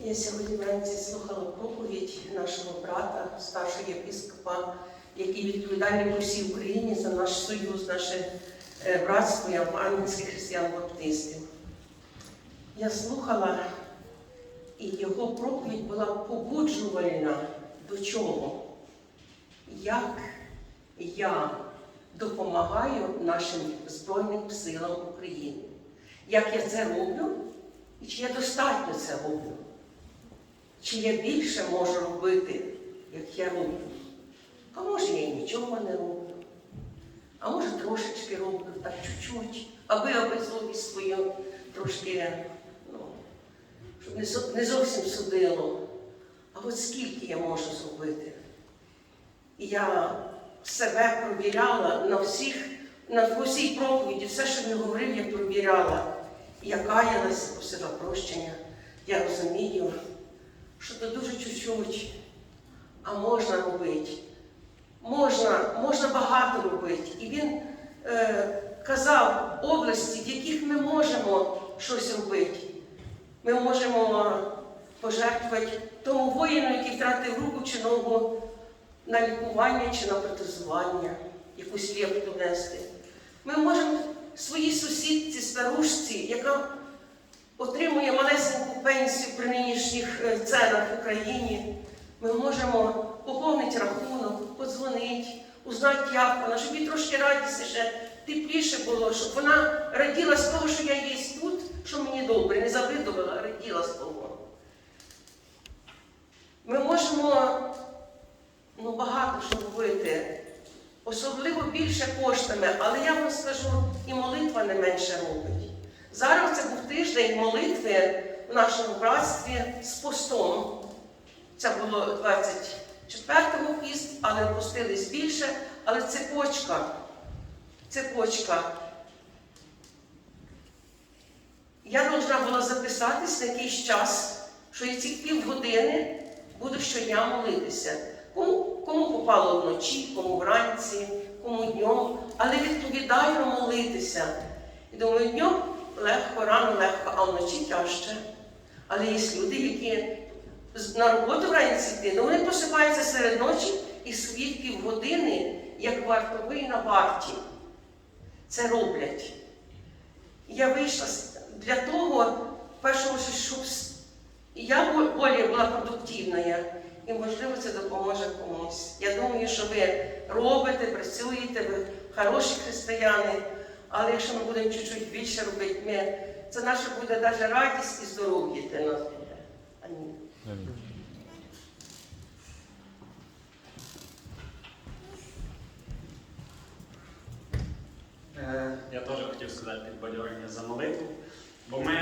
Я сьогодні вранці слухала проповідь нашого брата, старшого єпископа, який відповідальний по всій Україні за наш союз, наше е, братство євангельських християн-баптистів. Я слухала, і його проповідь була побуджувальна до чого? Як я допомагаю нашим Збройним силам України? Як я це роблю? І чи я достатньо це роблю? Чи я більше можу робити, як я роблю? А може я і нічого не роблю. А може трошечки роблю, так чуть-чуть, аби аби совість свою трошки, ну, щоб не, зовсім судило. А от скільки я можу зробити? І я себе провіряла на всіх, на всій проповіді, все, що він говорив, я провіряла. Я каялася, просила прощення. Я розумію, що це дуже чуть-чуть, а можна робити. Можна, можна багато робити. І він е, казав області, в яких ми можемо щось робити. Ми можемо пожертвувати тому воїну, який втратив руку чи ногу на лікування чи на протезування, якусь лепту внести. Ми можемо своїй сусідці, старушці, яка отримує малесеньку пенсію при нинішніх е, ценах в Україні, ми можемо поповнити рахунок, подзвонити, узнати, як вона, щоб їй трошки радісніше, тепліше було, щоб вона раділа з того, що я є тут, що мені добре, не завидувала, раділа з того. Ми можемо ну, багато що робити, особливо більше коштами, але я вам скажу, і молитва не менше робить. Зараз це був тиждень молитви в нашому братстві з постом. Це було 24-го піст, але постились більше, але цепочка. Цепочка. Я повинна була записатись на якийсь час, що я ці півгодини буду щодня молитися. Кому, кому попало вночі, кому вранці, кому днем, але відповідально молитися. І думаю, днем легко, рано легко, а вночі тяжче. Але є люди, які на роботу вранці йти, ну вони просипаються серед ночі і свої півгодини, як вартовий на варті. Це роблять. Я вийшла для того, першого, щоб я більш була продуктивна, і можливо це допоможе комусь. Я думаю, що ви робите, працюєте, ви хороші християни, але якщо ми будемо чуть-чуть більше робити, ми, це наша буде навіть радість і здоров'я для нас буде. Амінь. Е, Я теж хотів сказати підбадьорення за молитву, бо ми